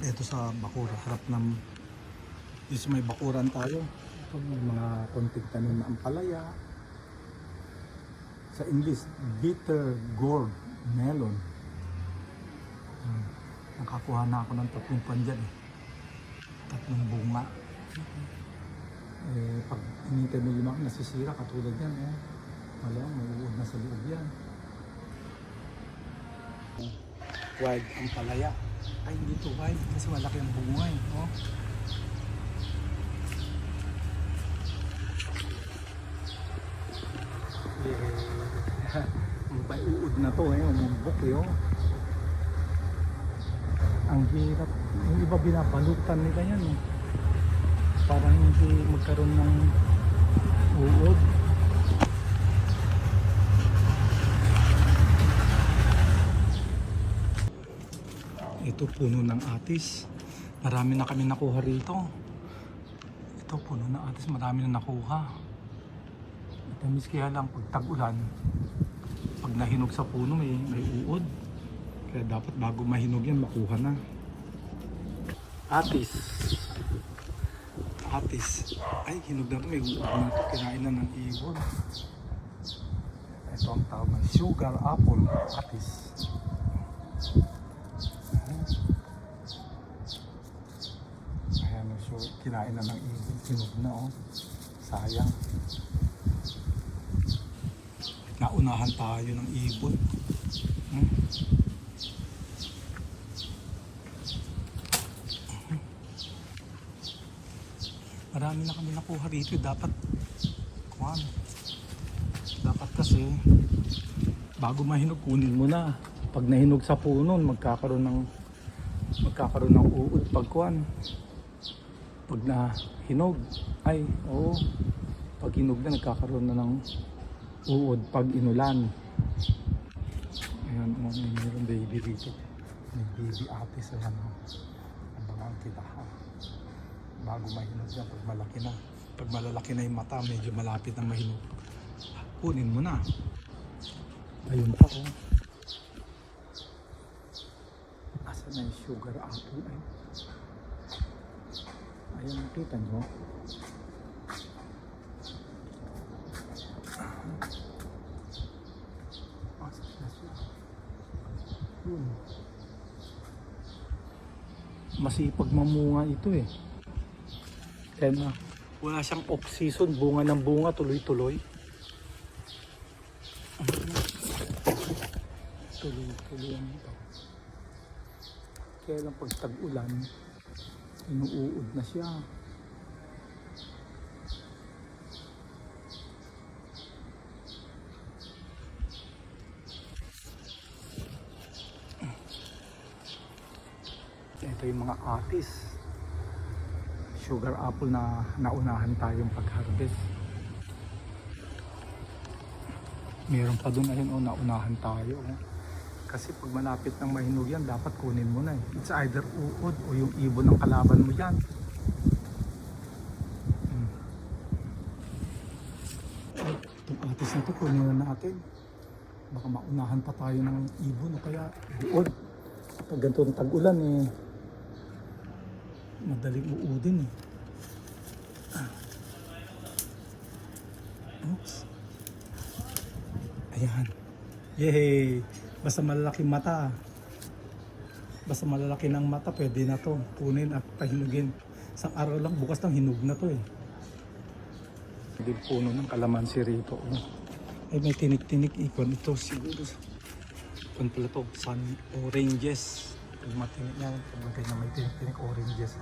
Ito sa Bakura, harap ng is may bakuran tayo. Ito mga konting tanim na ampalaya. Sa English, bitter gourd melon. Hmm. Nakakuha na ako ng tatlong pan dyan eh. Tatlong bunga. Eh, pag inintay mo lumaki, nasisira katulad yan. Eh. Wala, may uod na sa loob yan. Wild ampalaya. Ay, hindi to wild kasi malaki ang bunga eh. Oh. May uod na to eh, umubok eh. Oh. Ang hirap. Yung iba binabalutan nila yan eh. Parang hindi magkaroon ng uod. Ito puno ng atis. Marami na kami nakuha rito. Ito puno ng atis, marami na nakuha. Tamis kaya lang pag tag-ulan, pag nahinog sa puno may, may uod. Kaya dapat bago mahinog yan, makuha na. Atis. Atis. Ay, hinog na. May uod na to. Kinain na ng ibon. Ito ang tawag sugar apple. Atis. Ayan, so kinain na ng ibon. Hinog na oh. Sayang. Naunahan tayo ng ibon. Hmm? Marami na kami nakuha rito. Dapat, kuhan. Dapat kasi, bago mahinog, kunin mo na. Pag nahinog sa puno, magkakaroon ng magkakaroon ng uod pag kuhan. Pag nahinog, ay, oo. Pag hinog na, nagkakaroon na ng uod pag inulan. Ayan, oh, may meron baby dito. May baby atis, ayan o. Abangan kita ha. Bago mahinog yan, pag malaki na. Pag malalaki na yung mata, medyo malapit na mahinog. Kunin mo na. Ayun pa oh. Asa na yung sugar apple ay. Ayan, nakita nyo. Yun. Masipag mamunga ito eh. Kaya na, wala siyang off-season, bunga ng bunga, tuloy-tuloy. Tuloy-tuloy ang ito. Kaya lang pag tag-ulan, inuuod na siya. Ito yung mga atis. Sugar apple na naunahan tayong pag-harvest. Meron pa doon ayun oh, naunahan tayo. Oh. Kasi pag malapit ng mahinog yan, dapat kunin mo na eh. It's either uod o yung ibon ng kalaban mo yan. Hmm. Itong atis na to, kunin na natin. Baka maunahan pa tayo ng ibon o kaya uod. Pag ganito ng tag-ulan eh, madaling uudin eh. Oops. Ayan. Yay! Basta malalaki mata. Basta malalaki ng mata, pwede na to. Kunin at pahinugin. Sa araw lang, bukas lang hinog na to eh. Hindi puno ng kalamansi rito. Oh. Ay may tinik-tinik ikon. Ito siguro. Ikon pala to. Sun oranges. Pag matinik yan, pag ganyan may tinik-tinik oranges.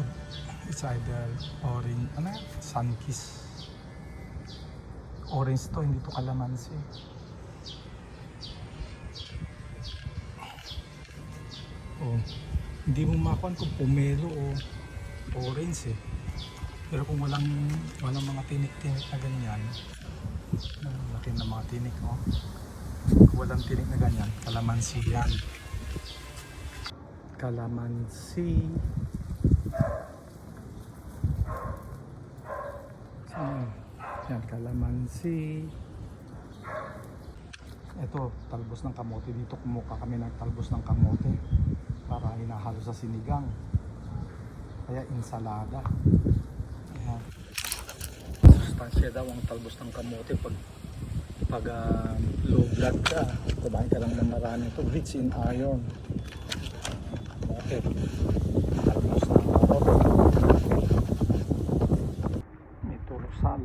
O- It's either orange, ano yan? Sun kiss. Orange to, hindi to kalamansi. Oh, hindi mo makuha kung pomelo o orange eh. Pero kung walang walang mga tinik-tinik na ganyan, laki na mga tinik oh. Kung walang tinik na ganyan, kalamansi yan. Kalamansi. Saan? Yan, kalamansi. Ito, talbos ng kamote. Dito kumuha kami ng talbos ng kamote. Para hinahalo sa sinigang. Kaya insalada. Ayan. Sustansya daw ang talbos ng kamote pag pag ah, low blood ka. Kumain ka lang ng marami ito. Rich in iron. Bakit? Talbos ng kamote. May turusal.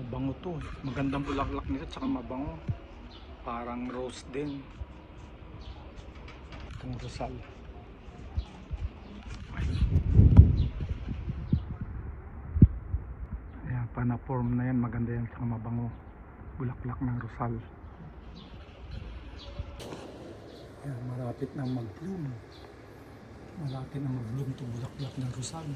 Mabango to. Magandang bulaklak nito tsaka mabango. Parang rose din. Itong rosal. Ayan, panaform na yan. Maganda yan tsaka mabango. Bulaklak ng rosal. Ayan, malapit na mag-bloom. Malapit na mag-bloom itong bulaklak ng rosal.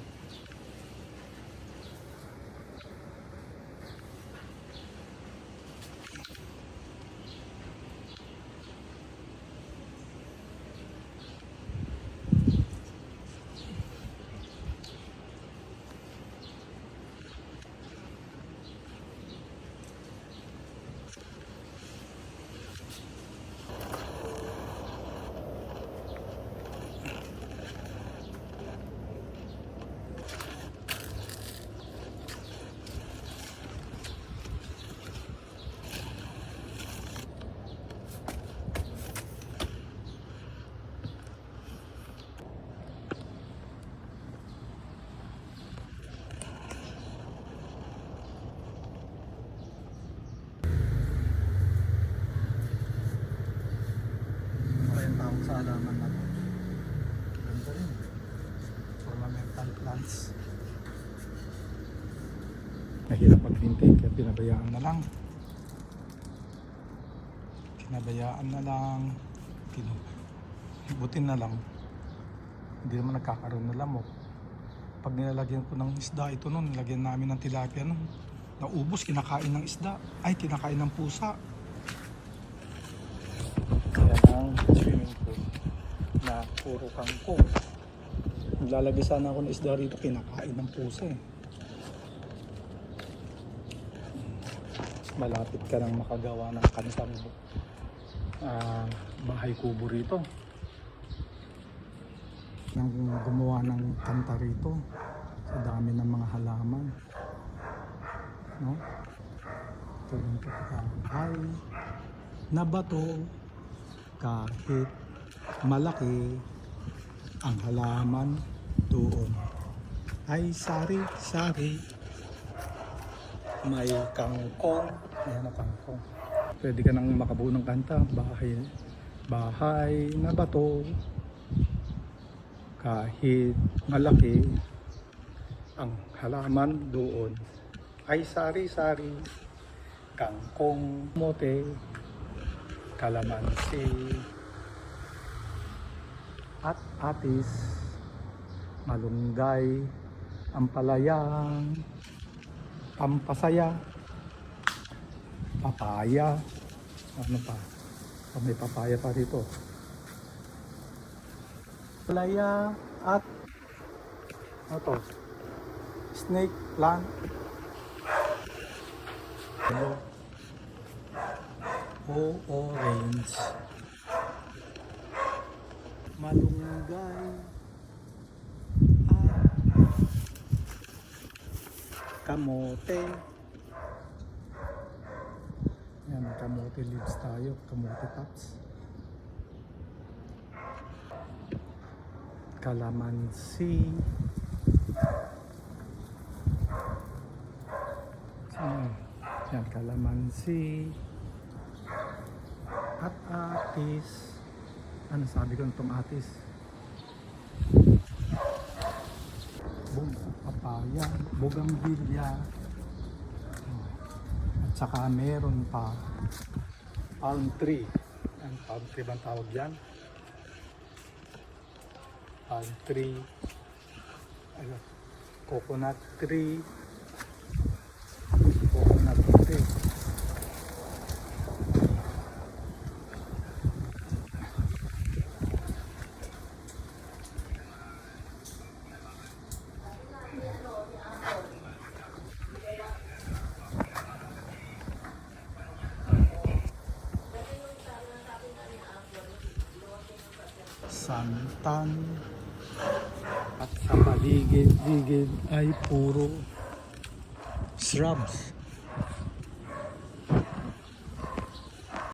Ano yung tawag sa halaman na to? Ganda rin. Ornamental plants. Mahirap mag-maintain kaya pinabayaan na lang. Pinabayaan na lang. Butin na lang. Hindi naman nagkakaroon na lamok. Pag nilalagyan ko ng isda, ito nun, nilagyan namin ng tilapia nun. Naubos, kinakain ng isda. Ay, kinakain ng pusa. Yan ang swimming pool na puro kangkong. Naglalagay sana ako ng isda rito, kinakain ng pusa eh. Malapit ka nang makagawa ng kantang ah, bahay kubo rito. Nang gumawa ng kanta rito sa dami ng mga halaman. No? Ito yung ay na bato kahit malaki ang halaman doon ay sari-sari may kangkong. Ayan ang kangkong. Pwede ka nang makabuo ng kanta. Bahay bahay na bato. Kahit malaki ang halaman doon ay sari-sari. Kangkong mote kalamansi at atis malunggay ampalayang pampasaya papaya ano pa oh, may papaya pa rito palaya at ano to snake plant. O orange. Malunggay. Kamote. Yan, kamote leaves tayo. Kamote tops. Kalamansi. Yan, yan kalamansi at atis. Ano sabi ko nitong atis? Papaya, bugambilya. At saka meron pa palm tree. Ang palm tree bang tawag yan? Palm tree. Ano? Coconut tree. Coconut tree. Santan. At sa paligid-ligid ay puro shrubs.